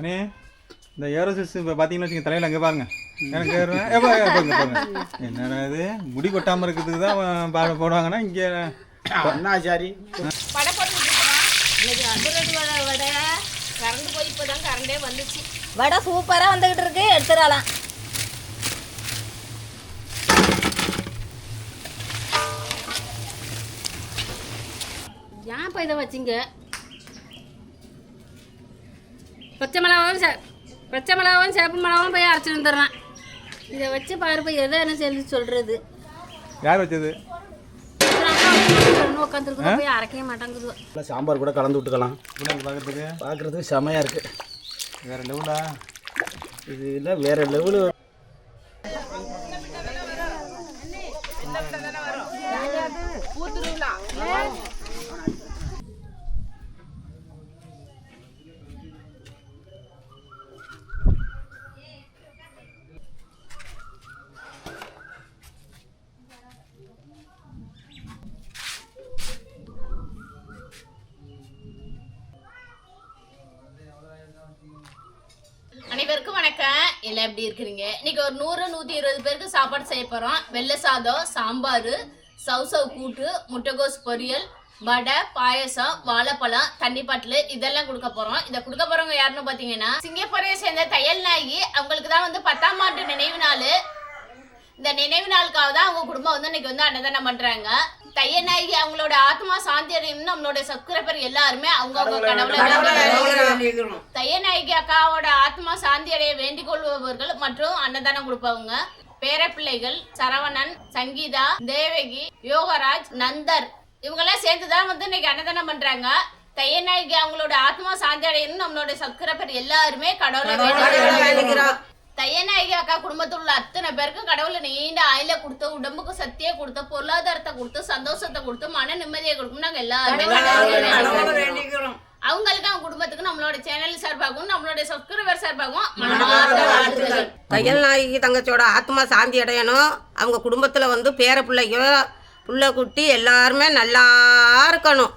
அண்ணே இந்த ஏரோசிஸ் இப்போ பார்த்தீங்கன்னு வச்சுங்க தலையில் அங்கே பாருங்க. எனக்கு பாருங்க, பாருங்க. என்னடா இது? முடி கொட்டாமல் இருக்கிறதுக்கு தான் பா- போடுவாங்கன்னா இங்கே. அண்ணாச்சாரி. வடை போட்டு இன்னைக்கு அதிரடி வடை வடை கரண்ட் போய் இப்போ தான் கரண்டே வந்துச்சு வடை சூப்பராக வந்துக்கிட்டு இருக்கு எடுத்துடலாம். ஏன் இப்போ இதை வச்சிங்க? பச்சை மிளகாவும் சே பச்சை மிளகாவும் சேப்பு மிளகாவும் போய் அரைச்சி வந்துடுறேன் இதை வச்சு பாருப்ப எதை என்ன சொல்லி சொல்கிறது யார் வச்சது போய் அரைக்கவே மாட்டேங்குது சாம்பார் கூட கலந்து விட்டுக்கலாம் பார்க்கறதுக்கு பார்க்குறதுக்கு செமையாக இருக்குது வேறு லெவலா இது இல்லை வேறு லெவலு எப்படி இருக்கிறீங்க? இன்னைக்கு ஒரு நூறு நூற்றி இருபது பேருக்கு சாப்பாடு செய்ய போகிறோம் வெள்ளை சாதம் சாம்பார் சவுசவ் கூட்டு முட்டைகோஸ் பொரியல் வடை பாயசம் வாழைப்பழம் தண்ணி பாட்டில் இதெல்லாம் கொடுக்க போகிறோம் இதை கொடுக்க போகிறவங்க யாருன்னு பார்த்தீங்கன்னா சிங்கப்பூரை சேர்ந்த தையல் நாயகி அவங்களுக்கு தான் வந்து பத்தாம் ஆண்டு நினைவு நாள். இந்த நினைவு நாளுக்காக தான் அவங்க குடும்பம் வந்து இன்னைக்கு வந்து அன்னதானம் பண்ணுறாங்க தையநாயகி அவங்களோட ஆத்மா சாந்தி அடையணும்னு நம்மளோட சப்ஸ்கிரைபர் எல்லாருமே அவங்க அவங்க கடவுளை தையநாயகி அக்காவோட ஆத்மா சாந்தி அடைய வேண்டிக் கொள்பவர்கள் மற்றும் அன்னதானம் கொடுப்பவங்க. பேரப்பிள்ளைகள் சரவணன் சங்கீதா தேவகி யோகராஜ் நந்தர். இவங்கெல்லாம் சேர்ந்து தான் வந்து இன்னைக்கு அன்னதானம் பண்றாங்க. தையநாயகி அவங்களோட ஆத்மா சாந்தி அடையணும்னு நம்மளோட சப்ஸ்கிரைபர் எல்லாருமே கடவுளை தையநாயகி அக்கா குடும்பத்தில் உள்ள அத்தனை பேருக்கும் கடவுளை நீண்ட ஆயில கொடுத்து உடம்புக்கு சக்தியை கொடுத்து பொருளாதாரத்தை கொடுத்து சந்தோஷத்தை கொடுத்து மன நிம்மதியை கொடுக்கும் நாங்க எல்லாருமே. அவங்களுக்கு அவங்க குடும்பத்துக்கு நம்மளோட சேனல் சார்பாகவும் நம்மளோட சப்ஸ்கிரைபர் சார்பாகவும் மனமார்ந்த வாழ்த்துக்கள். தையல் நாயகி தங்கச்சியோட ஆத்மா சாந்தி அடையணும். அவங்க குடும்பத்தில் வந்து பேர பிள்ளைங்க புள்ள குட்டி எல்லாருமே நல்லா இருக்கணும்.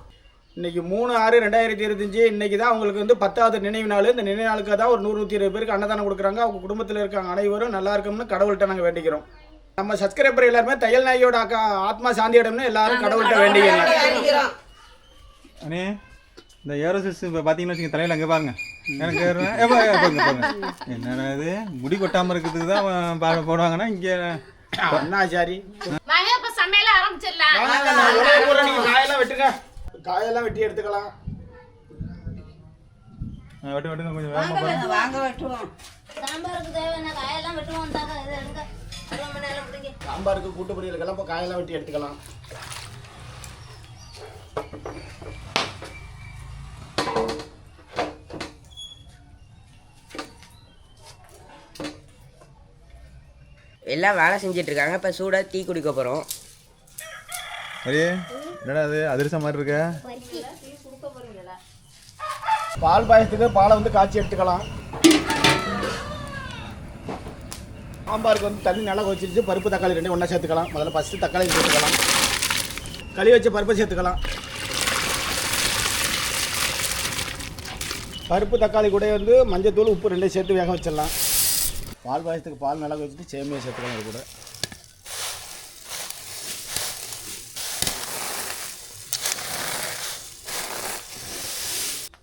இன்னைக்கு மூணு ஆறு ரெண்டாயிரத்தி இருபத்தஞ்சி இன்னைக்கு தான் அவங்களுக்கு வந்து பத்தாவது நினைவு நாள். இந்த நினைவு நாளுக்கு தான் ஒரு நூறு நூற்றி இருபது பேருக்கு அன்னதானம் கொடுக்குறாங்க. அவங்க குடும்பத்தில் இருக்காங்க அனைவரும் நல்லா இருக்கும்னு கடவுள்கிட்ட நாங்கள் வேண்டிக்கிறோம். நம்ம சப்ஸ்கிரைபர் எல்லாருமே தையல் நாயோட அக்கா ஆத்மா சாந்தி இடம்னு எல்லாரும் கடவுள்கிட்ட வேண்டிக்கிறோம். அண்ணே இந்த ஏரோசிஸ் இப்போ பார்த்தீங்கன்னு வச்சுங்க தலையில் அங்கே பாருங்க. எனக்கு ஏறுவேன். ஏ, பாருங்க, பாருங்க, பாருங்க. என்னடா இது? முடி கொட்டாமல் இருக்கிறதுக்கு தான் பா- போடுவாங்கன்னா இங்கே. அண்ணாச்சாரி வாங்க இப்ப சமையல ஆரம்பிச்சிடலாம் ஒரே முறை நீங்க காயெல்லாம் வெட்டுங்க காயெல்லாம் வெட்டி எடுத்துக்கலாம். வெட்டு வெட்டுங்க கொஞ்சம் வேகமாக பாருங்க. சாம்பாருக்கு தேவையான காயெல்லாம் வெட்டுவோம் தாங்க இதை எடுங்க. சாம்பாருக்கு கூட்டு பொரியலுக்கெல்லாம் இப்போ காயெல்லாம் வெட்டி எடுத்துக்கலாம். எல்லாம் வேலை செஞ்சுட்டு இருக்காங்க. இப்போ சூடாக டீ குடிக்க போகிறோம் அரே என்னடா அது அதிரசம் மாதிரி இருக்க. பால் பாயசத்துக்கு பாலை வந்து காய்ச்சி எடுத்துக்கலாம். சாம்பாருக்கு வந்து தண்ணி நல்லா கொச்சிருச்சு பருப்பு தக்காளி ரெண்டையும் ஒன்றா சேர்த்துக்கலாம். முதல்ல ஃபஸ்ட்டு தக்காளி சேர்த்துக்கலாம். களி வச்ச பருப்பை சேர்த்துக்கலாம். பருப்பு தக்காளி கூட வந்து மஞ்சள் தூள் உப்பு ரெண்டையும் சேர்த்து வேக வச்சிடலாம். பால் பாயசத்துக்கு பால் நல்லா வச்சுட்டு சேமியை சேர்த்துக்கலாம் அது கூட.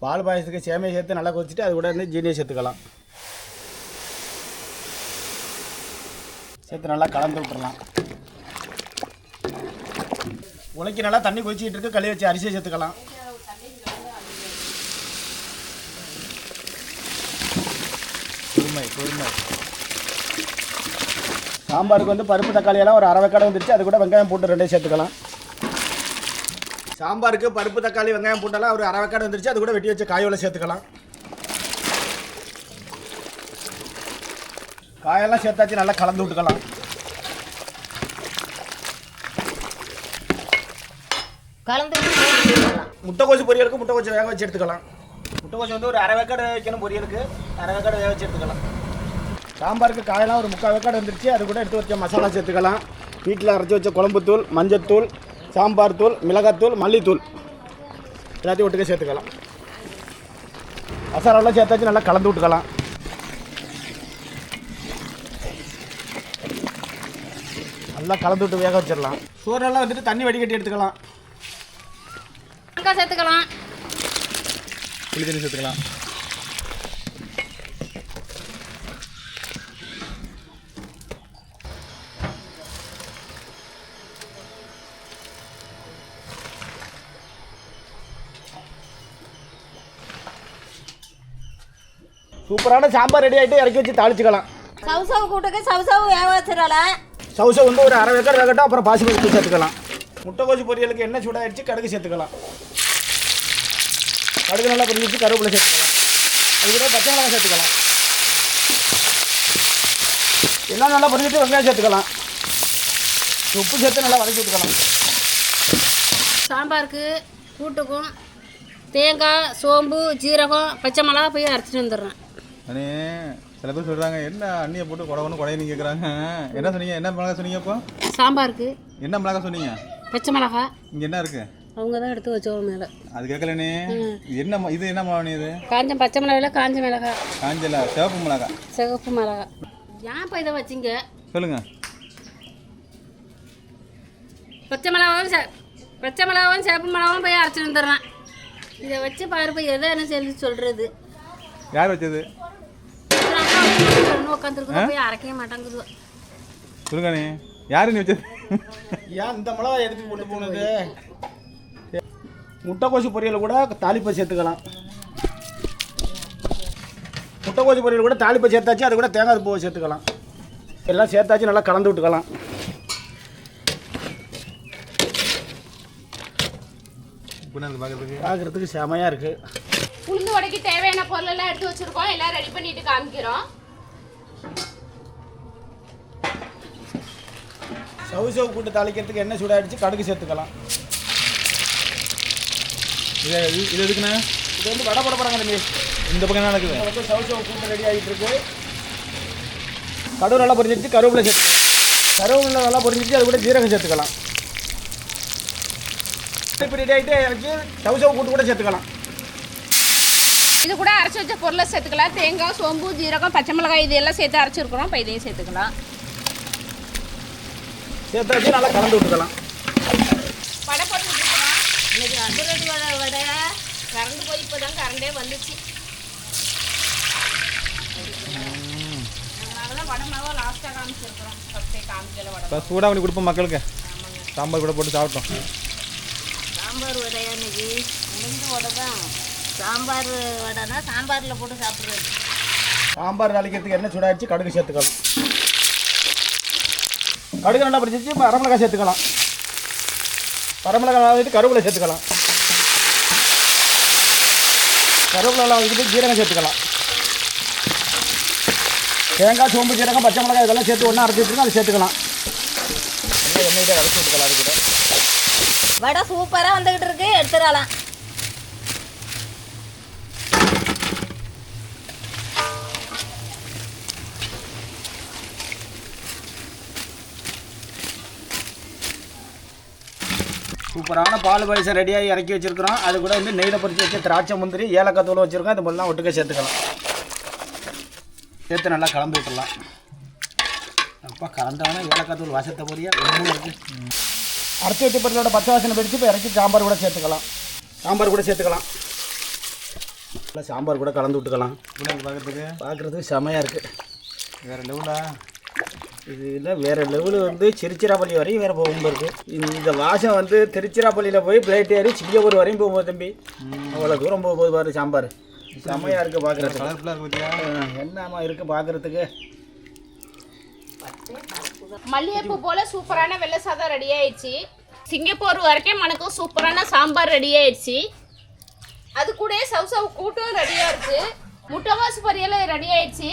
பால் பாயசத்துக்கு சேமியை சேர்த்து நல்லா கொதிச்சுட்டு அது கூட வந்து ஜீனியை சேர்த்துக்கலாம். சேர்த்து நல்லா கலந்து விட்டுறலாம். உலக்கி நல்லா தண்ணி கொதிச்சிக்கிட்டு இருக்கு. களி வச்சு அரிசியை சேர்த்துக்கலாம். பொறுமை பொறுமை சாம்பாருக்கு வந்து பருப்பு தக்காளி எல்லாம் ஒரு அரை வெக்காடு வந்துருச்சு. அது கூட வெங்காயம் போட்டு ரெண்டையும் சேர்த்துக்கலாம். சாம்பாருக்கு பருப்பு தக்காளி வெங்காயம் போட்டெல்லாம் ஒரு அரை வெக்காடு வந்துருச்சு. அது கூட வெட்டி வச்ச காயோல சேர்த்துக்கலாம். காயெல்லாம் சேர்த்தாச்சு நல்லா கலந்து விட்டுக்கலாம். கலந்து முட்டைக்கோசு பொரியலுக்கு முட்டைக்கோசு வேக வச்சு எடுத்துக்கலாம். முட்டைக்கோசு வந்து ஒரு அரை வெக்காடு வைக்கணும் பொரியலுக்கு. அரை வெக்காடு வேக வச்சு எடுத்துக்கலாம். சாம்பாருக்கு காயெல்லாம் ஒரு முக்கால் வெக்காடு வந்துருச்சு. அது கூட எடுத்து வச்ச மசாலா சேர்த்துக்கலாம். வீட்டில் அரைச்சி வச்ச குழம்புத்தூள் மஞ்சத்தூள் சாம்பார் தூள் மிளகாத்தூள் மல்லித்தூள். எல்லாத்தையும் ஒட்டுக்க சேர்த்துக்கலாம். மசாலாலாம் சேர்த்தாச்சு நல்லா கலந்து விட்டுக்கலாம். நல்லா கலந்து விட்டு வேக வச்சிடலாம். சோறெல்லாம் வந்துட்டு தண்ணி வடிகட்டி எடுத்துக்கலாம். சேர்த்துக்கலாம். புளி தண்ணி சேர்த்துக்கலாம். சூப்பரான சாம்பார் ரெடி ஆகிட்டு இறக்கி வச்சு தாளிச்சுக்கலாம். சவு சவு கூட்டுக்கு சவு சவு வேக வச்சிடலாம் சவுசை வந்து ஒரு அரை ஏக்கர் வேகட்டும் அப்புறம் பாசிமதி சேர்த்துக்கலாம். முட்டைக்கோசு பொரியலுக்கு எண்ணெய் சூடாகிடுச்சு கடுகு சேர்த்துக்கலாம். கடுகு நல்லா பொரிஞ்சிச்சு கருவேப்பிலை சேர்த்துக்கலாம். அது கூட பச்சை மிளகாய் சேர்த்துக்கலாம். எல்லாம் நல்லா பொரிஞ்சிட்டு வெங்காயம் சேர்த்துக்கலாம். உப்பு சேர்த்து நல்லா வதக்கி விட்டுக்கலாம். சாம்பாருக்கு கூட்டுக்கும் தேங்காய் சோம்பு ஜீரகம் பச்சை மிளகா போய் அரைச்சிட்டு வந்துடுறேன். அண்ணே சில பேர் சொல்கிறாங்க என்ன அண்ணியை போட்டு குடவன்னு குடையன்னு கேட்குறாங்க என்ன சொன்னீங்க? என்ன மிளகா சொன்னீங்க இப்போ? சாம்பாருக்கு. என்ன மிளகா சொன்னீங்க? பச்சை மிளகா. இங்கே என்ன இருக்குது அவங்க தான் எடுத்து வச்சோம் மேலே. அது கேட்கலண்ணே. என்ன இது என்ன மிளகா இது? காஞ்ச பச்சை மிளகாயில் காஞ்ச மிளகா. காஞ்சல சிவப்பு மிளகா. சிவப்பு மிளகா. ஏன் இப்போ இதை வச்சிங்க? சொல்லுங்கள் பச்சை மிளகாவும் பச்சை மிளகாவும் சிவப்பு மிளகாவும் போய் அரைச்சிட்டு வந்துடுறேன். இதை வச்சு பாருப்ப எதை என்ன சொல்லி சொல்கிறது யார் வச்சது? அரைக்கவே மாட்டேங்குது. சொல்லுங்கண்ணே யார் நீ வச்சது? ஏன் இந்த மிளகா எதுக்கு கொண்டு போனது? முட்டைக்கோசு பொரியல் கூட தாளிப்பை சேர்த்துக்கலாம். முட்டைக்கோசு பொரியல் கூட தாளிப்பை சேர்த்தாச்சு அது கூட தேங்காய் பூவை சேர்த்துக்கலாம். எல்லாம் சேர்த்தாச்சு நல்லா கலந்து விட்டுக்கலாம். பார்க்கறதுக்கு பார்க்குறதுக்கு செமையாக இருக்குது உளுந்து வடைக்கு தேவையான பொருள் எல்லாம் எடுத்து வச்சிருக்கோம். எல்லாம் ரெடி பண்ணிட்டு காமிக்கிறோம். சவு சவு கூட்டு தாளிக்கிறதுக்கு எண்ணெய் சூடாகிடுச்சு கடுகு சேர்த்துக்கலாம். இது இது- எதுக்குண்ணே? இது வந்து வடை போட போகிறாங்க தம்பி. இந்த பக்கம் என்ன நடக்குது? வந்து சவு சவு கூட்டு ரெடி ஆகிட்டு இருக்கு கடுகு நல்லா பொரிஞ்சிருச்சு கருவேப்பிலை சேர்த்துக்கலாம் கருவேப்பிலை நல்லா பொரிஞ்சிருச்சு அது கூட ஜீரகம் சேர்த்துக்கலாம். இப்போ ரெடி ஆகிட்டு இறக்கி சவு சவு கூட்டு கூட சேர்த்துக்கலாம். இது கூட அரைச்சி வச்ச பொருளை சேர்த்துக்கலாம். தேங்காய் சோம்பு ஜீரகம் பச்சை மிளகாய் இது எல்லாம் சேர்த்து அரைச்சிருக்கிறோம். இப்போ இதையும் சேர்த்துக்கலாம். சேர்த்து வச்சு நல்லா கலந்து விட்டுக்கலாம் வடை போட்டு இன்னைக்கு அதிரடி வடை வடையா கரண்ட் போய் இப்போ தான் கரண்டே வந்துச்சு. வடை வடை சூடாக பண்ணி கொடுப்போம் மக்களுக்கு. சாம்பார் கூட போட்டு சாப்பிட்டோம். சாம்பார் வடையா இன்னைக்கு உளுந்து வடை தான். சாம்பார் வடைனா சாம்பாரில் போட்டு சாப்பிட்றது. சாம்பார் தாளிக்கிறதுக்கு எண்ணெய் சூடாகிடுச்சு கடுகு சேர்த்துக்கலாம் கடுகு நல்லா பிடிச்சிச்சு இப்போ வரமிளகாய் சேர்த்துக்கலாம். வரமிளகாய் வச்சுட்டு கருவேப்பிலை சேர்த்துக்கலாம். கருவேப்பிலை வச்சுட்டு ஜீரகம் சேர்த்துக்கலாம். தேங்காய் சோம்பு ஜீரகம் பச்சை மிளகாய் இதெல்லாம் சேர்த்து ஒன்றா அரைச்சி வச்சுருக்கோம் அதை சேர்த்துக்கலாம். எண்ணெயிட்ட அரைச்சி விட்டுக்கலாம் அது கூட வடை சூப்பராக வந்துக்கிட்டு இருக்கு. எடுத்துடலாம். சூப்பரான பால் பாயசம் ரெடியாகி இறக்கி வச்சிருக்கிறோம். அது கூட வந்து நெய்யில் பொரிச்சு வச்ச திராட்சை முந்திரி ஏலக்காய் தூள் வச்சுருக்கோம். இது மாதிரிலாம் ஒட்டுக்க சேர்த்துக்கலாம். சேர்த்து நல்லா கலந்து விட்டுடலாம். அப்பா கலந்தவொடனே ஏலக்காய் தூள் வாசத்தை பொரியா ஒன்றும் இருக்குது அரைச்சி வச்ச பொருளோட பச்சை வாசனை பிடிச்சி இப்போ இறக்கி சாம்பார் கூட சேர்த்துக்கலாம். சாம்பார் கூட சேர்த்துக்கலாம். நல்லா சாம்பார் கூட கலந்து விட்டுக்கலாம். பார்க்கறதுக்கு பார்க்குறதுக்கு செமையாக இருக்குது வேறு லெவலா இது இல்லை வேறு லெவலு வந்து திருச்சிராப்பள்ளி வரையும் வேறு போகும் இருக்குது இந்த வாசம் வந்து திருச்சிராப்பள்ளியில் போய் பிளேட் ஏறி சிங்கப்பூர் வரையும் போகும் தம்பி. அவ்வளோ தூரம் போகும்போது பாரு சாம்பார். செம்மையாக இருக்குது பார்க்குறதுக்கு என்னம்மா இருக்குது பார்க்குறதுக்கு மல்லிகைப்பூ போல சூப்பரான வெள்ளை சாதம் ரெடி ஆயிடுச்சு. சிங்கப்பூர் வரைக்கும் மனக்கும் சூப்பரான சாம்பார் ரெடி ஆயிடுச்சு. அது கூட சவ் சவ் கூட்டும் ரெடியா இருக்கு. முட்டைவாசு பொரியல் ரெடி ஆயிடுச்சு.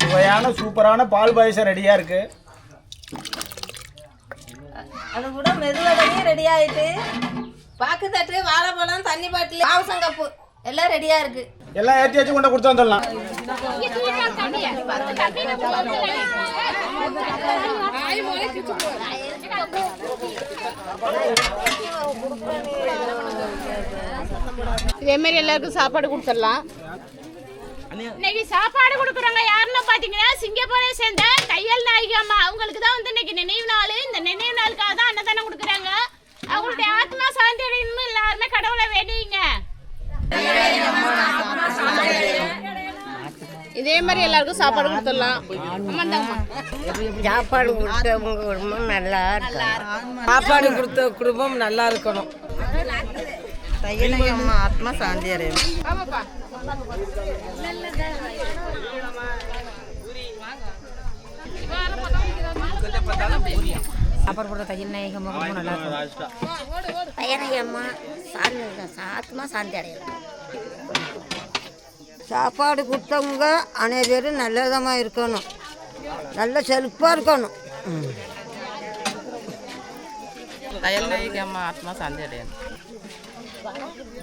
சுவையான சூப்பரான பால் பாயசம் ரெடியாக இருக்குது அது கூட மெதுவடையும் ரெடி ஆயிட்டு பாக்கு தட்டு வாழைப்பழம் தண்ணி பாட்டில் பாவசம் கப்பு எல்லாம் ரெடியாக இருக்கு. எல்லாம் ஏற்றி வச்சு கொண்டு கொடுத்து வந்துடலாம். இதே மாதிரி எல்லாருக்கும் சாப்பாடு கொடுத்துடலாம். இன்னைக்கு சாப்பாடு கொடுக்குறவங்க யாருன்னு பாத்தீங்கன்னா சிங்கப்பூரை சேர்ந்த தையல் நாயகி அம்மா. அவங்களுக்கு தான் வந்து இன்னைக்கு நினைவு நாள். இந்த நினைவு நாளுக்காக தான் அன்னதானம் கொடுக்குறாங்க. அவங்களுடைய ஆத்மா சாந்தி அடையணும்னு எல்லாருமே கடவுளை வேண்டிங்க இதே மாதிரி எல்லாருக்கும் சாப்பாடு கொடுத்துடலாம். சாப்பாடு கொடுத்தவங்க குடும்பம் நல்லா சாப்பாடு கொடுத்த குடும்பம் நல்லா இருக்கணும். அம்மா ஆத்மா சாந்தி அடையணும். ஆமாப்பா. சாப்பாடு கொடுத்த தையல் நாயகம் நல்லா இருக்கும். தையலகி அம்மா சாந்தி ஆத்மா சாந்தி அடையணும் சாப்பாடு கொடுத்தவங்க அனைவரும் நல்ல விதமாக இருக்கணும். நல்ல செழிப்பாக இருக்கணும். தையல் நாயகி அம்மா ஆத்மா சாந்தி அடையணும்.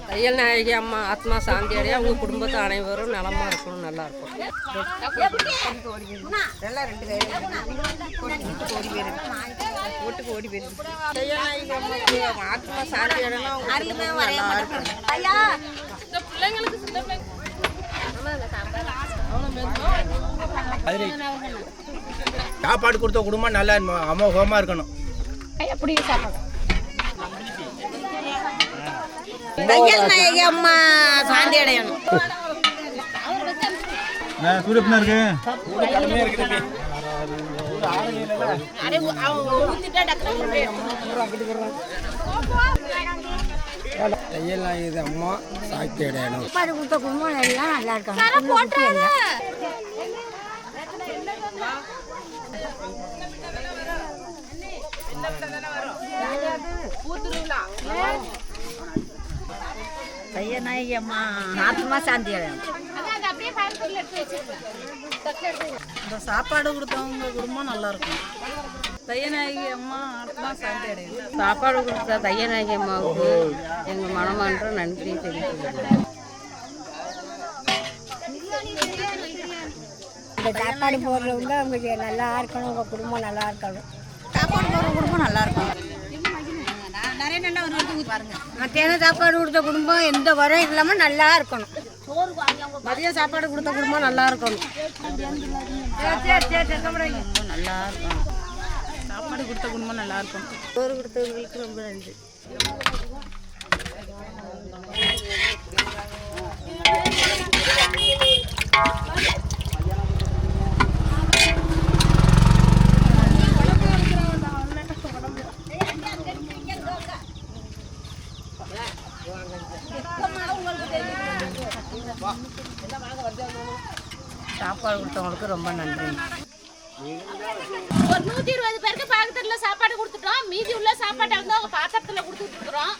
தையல் நாயகி அம்மா ஆத்மா சாந்தி அடைய அவங்க குடும்பத்தை அனைவரும் நலமா இருக்கணும் நல்லா இருக்கும் தையல் நாயகி அம்மாவுக்கு ஆத்மா சாந்தி இருக்கும் சாப்பாடு கொடுத்த குடும்பம் நல்லா அமோகமாக இருக்கணும். தையல் நாயகி அம்மா சாந்தி அடையணும். சூரியப்பனா இருக்கு? கடுமையாக இருக்குது தையல் நாயகி அம்மா சாக்கி அடையணும். சாப்பாடு கொடுத்த குடும்பம் எல்லாம் நல்லா இருக்கணும் தையல் நாயகி அம்மா ஆத்மா சாந்தி இந்த சாப்பாடு கொடுத்தவங்க குடும்பம் நல்லா இருக்கும். தையநாயகி அம்மா ஆத்மா சாந்தி அடையும் சாப்பாடு கொடுத்த தையநாயகி அம்மாவுக்கு எங்கள் மனமான்ற நன்றி தெரிவித்துக்கிறேன் இந்த சாப்பாடு போடுறவங்க அவங்க நல்லா இருக்கணும் உங்கள் குடும்பம் நல்லா இருக்கணும். சாப்பாடு போடுற குடும்பம் நல்லா இருக்கும் மத்தியானம் சாப்பாடு கொடுத்த குடும்பம் எந்த வரம் இல்லாமல் நல்லா இருக்கணும். மதிய சாப்பாடு கொடுத்த குடும்பம் நல்லா இருக்கணும். நல்லா இருக்கும் சாப்பாடு கொடுத்த குடும்பம் நல்லா இருக்கும் சோறு கொடுத்தவங்களுக்கு ரொம்ப நன்றி. சாப்பாடு கொடுத்தவங்களுக்கு ரொம்ப நன்றி. ஒரு நூத்தி இருபது பேருக்கு பாத்திரத்துல சாப்பாடு கொடுத்துட்டோம். மீதி உள்ள சாப்பாட்டை வந்து அவங்க பாத்திரத்துல கொடுத்துட்டு இருக்கிறோம்.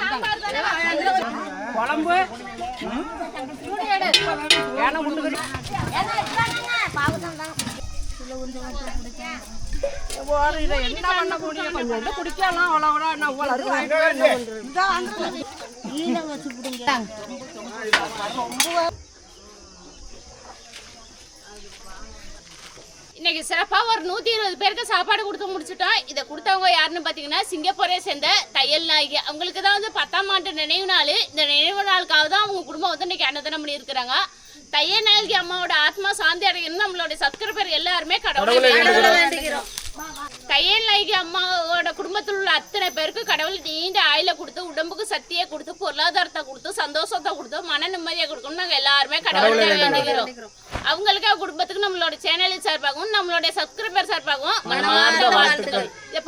சாம்பார் தானே. குழம்பு என்ன பண்ண முடியும் கொஞ்சம் குடிக்கலாம் அவ்வளோ இன்னைக்கு சிறப்பா ஒரு நூத்தி இருபது பேருக்கு சாப்பாடு கொடுத்து முடிச்சிட்டோம். இதை கொடுத்தவங்க யாருன்னு பாத்தீங்கன்னா சிங்கப்பூரை சேர்ந்த தையல் நாயகி. அவங்களுக்கு தான் வந்து பத்தாம் ஆண்டு நினைவு நாள். இந்த நினைவு நாளுக்காக தான் அவங்க குடும்பம் வந்து இன்னைக்கு அன்னதானம் பண்ணியிருக்கிறாங்க. தையல் நாயகி அம்மாவோட ஆத்மா சாந்தி அடையணும்னு நம்மளுடைய சப்ஸ்கிரைபர் எல்லாருமே கடவுளை வேண்டிக்கிறோம் தையல் நாயகி அம்மாவோட குடும்பத்தில் உள்ள அத்தனை பேருக்கு கடவுள் நீண்ட ஆயில கொடுத்து உடம்புக்கு சக்தியை கொடுத்து பொருளாதாரத்தை கொடுத்து சந்தோஷத்தை கொடுத்து மன நிம்மதியை கொடுக்கணும் நாங்க எல்லாருமே கடவுளை வேண்டிக்கிறோம் அவங்களுக்கு அவங்க குடும்பத்துக்கு நம்மளோட சேனலின் சார்பாகவும் நம்மளுடைய சப்ஸ்கிரைபர் சார்பாகவும் மனமார்ந்த வாழ்த்துக்கள்.